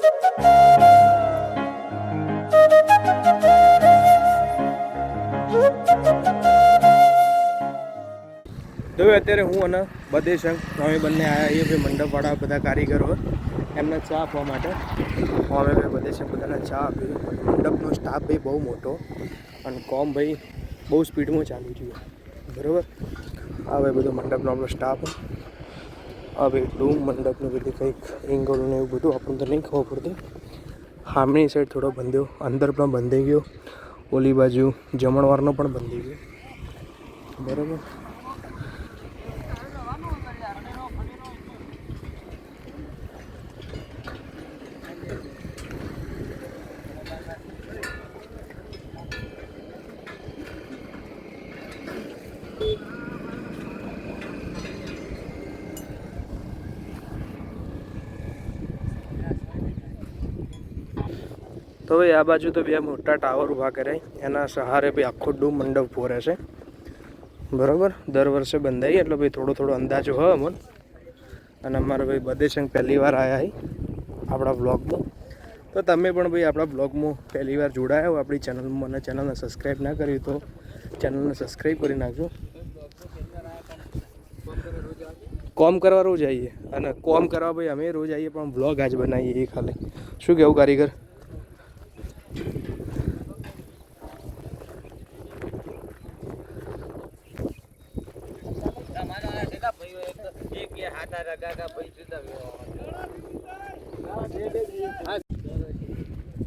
તો અત્યારે હું અને બધેશંક અમે બંને આવ્યા એ ભાઈ મંડપવાળા, બધા કારીગરો. એમને ચા આપવા માટે. અમે ભાઈ બધેશંક બધાને ચા આપી. મંડપનો સ્ટાફ ભાઈ બહુ મોટો અને કોમ ભાઈ બહુ સ્પીડમાં ચાલુ છે બરાબર? આ ભાઈ બધો મંડપનો આપણો સ્ટાફ આ એટલું, મંડપને બધી કંઈક એંગલો ને એવું બધું આપણને તો નહીં ખબર પડતી. સામેની સાઈડ થોડો બંધ્યો, અંદર પણ બંધાઈ ગયો. ઓલી બાજુ જમણવારનો પણ બંધી ગયો. બરાબર? તો ભાઈ આ બાજુ તો બે મોટા ટાવર ઊભા કરાય એના સહારે ભાઈ આખો ડૂમ મંડપ ફોરે છે. બરાબર? દર વર્ષે બંધાઈ એટલે ભાઈ થોડો થોડો અંદાજો હોય અમને. અને અમારા ભાઈ બદેશંગ પહેલી વાર આવ્યા હી આપણા બ્લોગમાં તો તમે પણ ભાઈ આપણા બ્લોગમાં પહેલી વાર જોડાયા હોય આપણી ચેનલમાં અને ચેનલને સબસ્ક્રાઈબ ના કરી તો ચેનલને સબસ્ક્રાઈબ કરી નાખજો. કોમ કરવા રોજ આવીએ અને કોમ કરવા ભાઈ અમે રોજ આવીએ પણ બ્લોગ આજ બનાવીએ એ ખાલી. શું કેવું કારીગર?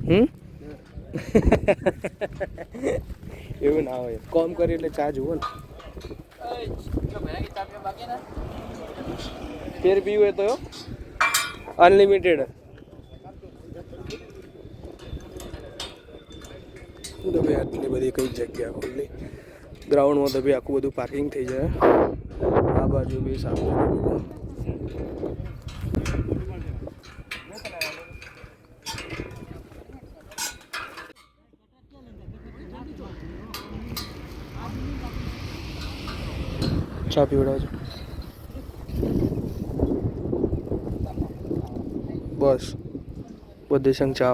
હમ? એવું ના હોય. કોમ કરી એટલે ચા જુઓ ને. ફેર પીવું હોય તો અનલિમિટેડ. તો ભાઈ આટલી બધી કઈ જગ્યા ખુલ્લી? ગ્રાઉન્ડમાં તો ભાઈ આખું બધું પાર્કિંગ થઈ જાય. બાજુ બી સામે ચા પીવડાવજો બસ. બધે સંગ ચા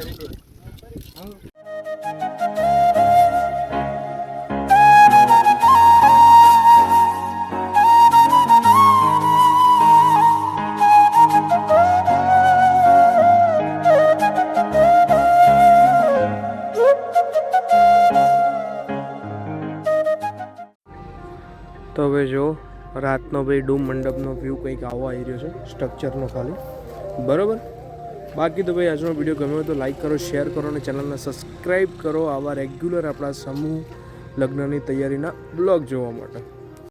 તો હવે જો, રાતનો ભાઈ ડૂમ મંડપનો વ્યૂ કંઈક આવો આવી રહ્યો છે સ્ટ્રક્ચરનો ખાલી. બરોબર? બાકી તો ભાઈ, આજનો વીડિયો ગમ્યો તો લાઈક કરો શેર કરો અને ચેનલને સબસ્ક્રાઈબ કરો. આવા રેગ્યુલર આપણા સમૂહ લગ્નની તૈયારીના બ્લોગ જોવા માટે.